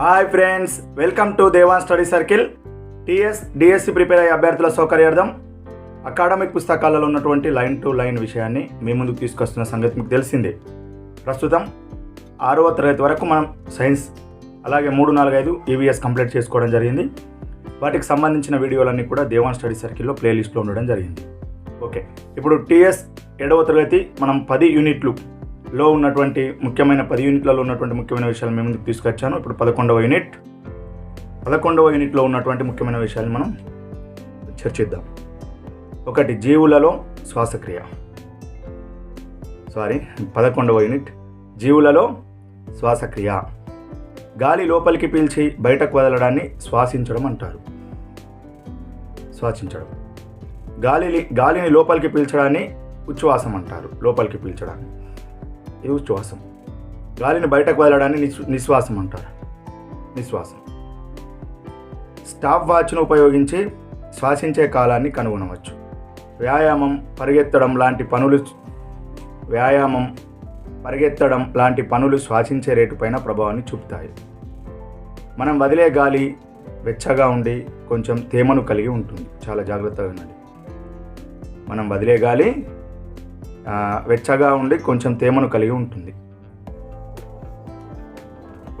Hi friends welcome to Devan study circle TS DSC prepare అయ్యే అభ్యర్థుల సౌకర్యార్థం academic పుస్తకాలలో ఉన్నటువంటి లైన్ టు లైన్ విషయాన్ని మీ ముందుకు తీసుకొస్తున్న సంగతి మీకు తెలిసిందే. ప్రస్తుతం ఆరవ తరగతి వరకు మనం సైన్స్ అలాగే మూడు నాలుగు ఐదు ఈవీఎస్ కంప్లీట్ చేసుకోవడం జరిగింది. వాటికి సంబంధించిన వీడియోలన్నీ కూడా దేవాన్ స్టడీ సర్కిల్లో ప్లేలిస్ట్లో ఉండడం జరిగింది. ఓకే ఇప్పుడు టీఎస్ ఏడవ తరగతి మనం పది యూనిట్లు లో ఉన్నటువంటి ముఖ్యమైన పది యూనిట్లలో ఉన్నటువంటి ముఖ్యమైన విషయాలు మేము ముందుకు తీసుకొచ్చాను. ఇప్పుడు పదకొండవ యూనిట్. పదకొండవ యూనిట్లో ఉన్నటువంటి ముఖ్యమైన విషయాలు మనం చర్చిద్దాం. ఒకటి జీవులలో శ్వాసక్రియ. సారీ పదకొండవ యూనిట్. జీవులలో శ్వాసక్రియ. గాలి లోపలికి పీల్చి బయటకు వదలడాన్ని శ్వాసించడం అంటారు. శ్వాసించడం. గాలిని గాలిని లోపలికి పీల్చడాన్ని ఉచ్ఛ్వాసం అంటారు. లోపలికి పీల్చడాన్ని. ఇవి శ్వాసం గాలిని బయటకు వదలడాన్ని నిశ్వాసం అంటారు. నిశ్వాసం. స్టాప్ వాచ్ను ఉపయోగించి శ్వాసించే కాలాన్ని కనుగొనవచ్చు. వ్యాయామం పరిగెత్తడం లాంటి పనులు వ్యాయామం పరిగెత్తడం లాంటి పనులు శ్వాసించే రేటుపైన ప్రభావాన్ని చూపుతాయి. మనం వదిలే గాలి వెచ్చగా ఉండి కొంచెం తేమను కలిగి ఉంటుంది. చాలా జాగ్రత్తగా ఉండండి మనం వదిలే గాలి వెచ్చగా ఉండి కొంచెం తేమను కలిగి ఉంటుంది.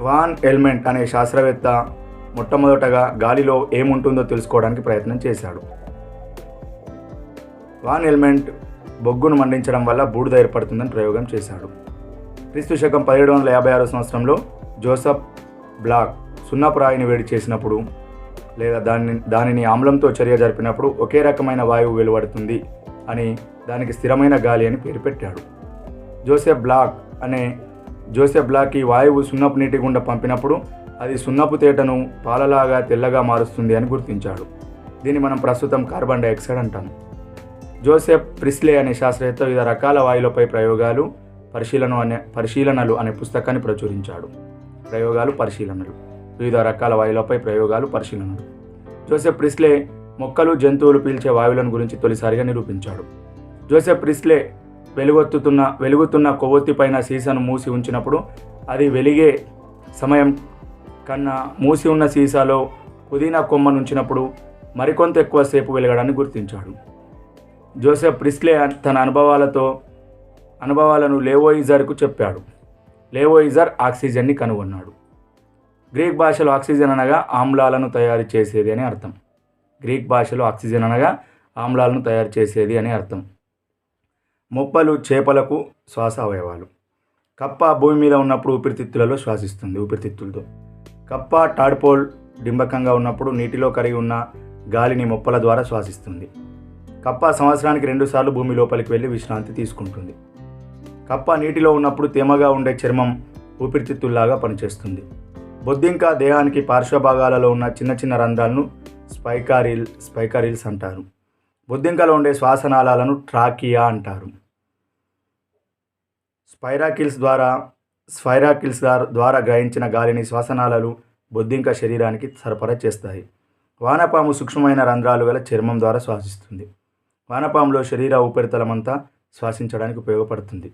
వాన్ ఎల్మెంట్ అనే శాస్త్రవేత్త మొట్టమొదటగా గాలిలో ఏముంటుందో తెలుసుకోవడానికి ప్రయత్నం చేశాడు. వాన్ ఎల్మెంట్ బొగ్గును మండించడం వల్ల బూడిద ఏర్పడుతుందని ప్రయోగం చేశాడు. క్రీస్తు శకం పదిహేడు వందల యాభై ఆరో సంవత్సరంలో జోసఫ్ బ్లాక్ సున్నపురాయిని వేడి చేసినప్పుడు లేదా దాని దానిని ఆమ్లంతో చర్య జరిపినప్పుడు ఒకే రకమైన వాయువు వెలువడుతుంది అని దానికి స్థిరమైన గాలి అని పేరు పెట్టాడు. జోసెఫ్ బ్లాక్ అనే జోసెఫ్ బ్లాక్ ఈ వాయువు సున్నపు నీటి గుండా పంపినప్పుడు అది సున్నపు తేటను పాలలాగా తెల్లగా మారుస్తుంది అని గుర్తించాడు. దీన్ని మనం ప్రస్తుతం కార్బన్ డైఆక్సైడ్ అంటాం. జోసెఫ్ ప్రిస్లే అనే శాస్త్రవేత్త వివిధ రకాల వాయువులపై ప్రయోగాలు పరిశీలన అనే పరిశీలనలు అనే పుస్తకాన్ని ప్రచురించాడు. ప్రయోగాలు పరిశీలనలు. వివిధ రకాల వాయువులపై ప్రయోగాలు పరిశీలనలు. జోసెఫ్ ప్రిస్లే మొక్కలు జంతువులు పీల్చే వాయువులను గురించి తొలిసారిగా నిరూపించాడు. జోసెఫ్ ప్రిస్లే వెలుగొత్తుతున్న వెలుగుతున్న కొవ్వొత్తి పైన సీసాను మూసి ఉంచినప్పుడు అది వెలిగే సమయం కన్నా మూసి ఉన్న సీసాలో పుదీనా కొమ్మను ఉంచినప్పుడు మరికొంత ఎక్కువసేపు వెలగడాన్ని గుర్తించాడు. జోసెఫ్ ప్రిస్లే తన అనుభవాలతో అనుభవాలను లేవోయిజర్కు చెప్పాడు. లేవోయిజర్ ఆక్సిజన్ని కనుగొన్నాడు. గ్రీక్ భాషలో ఆక్సిజన్ అనగా ఆమ్లాలను తయారు చేసేది అని అర్థం. గ్రీక్ భాషలో ఆక్సిజన్ అనగా ఆమ్లాలను తయారు చేసేది అని అర్థం. మొప్పలు చేపలకు శ్వాస అవయవాలు. కప్ప భూమి మీద ఉన్నప్పుడు ఊపిరితిత్తులలో శ్వాసిస్తుంది ఊపిరితిత్తులతో. కప్ప టాడ్పోల్ డింబకంగా ఉన్నప్పుడు నీటిలో కరిగి ఉన్న గాలిని మొప్పల ద్వారా శ్వాసిస్తుంది. కప్ప సంవత్సరానికి రెండుసార్లు భూమి లోపలికి వెళ్ళి విశ్రాంతి తీసుకుంటుంది. కప్ప నీటిలో ఉన్నప్పుడు తేమగా ఉండే చర్మం ఊపిరితిత్తుల్లాగా పనిచేస్తుంది. బొద్దింక దేహానికి పార్శ్వభాగాలలో ఉన్న చిన్న చిన్న రంధ్రాలను స్పైకారిల్ స్పైకారిల్స్ అంటారు. బొద్దింకలో ఉండే శ్వాసనాళాలను ట్రాకియా అంటారు. స్పైరాకిల్స్ ద్వారా స్పైరాకిల్స్ ద్వారా- ద్వారా గ్రహించిన గాలిని శ్వాసనాళాలు బొద్దింక శరీరానికి సరఫరా చేస్తాయి. వానపాము సూక్ష్మమైన రంధ్రాలు గల చర్మం ద్వారా శ్వాసిస్తుంది. వానపాములో శరీర ఉపరితలమంతా శ్వాసించడానికి ఉపయోగపడుతుంది.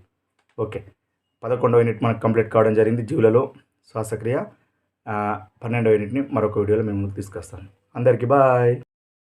ఓకే. పదకొండవ యూనిట్ మనకు కంప్లీట్ కావడం జరిగింది. జీవులలో శ్వాసక్రియ. పన్నెండవ యూనిట్ని మరొక వీడియోలో మేము ముందుకు తీసుకొస్తాను అందరికీ బాయ్.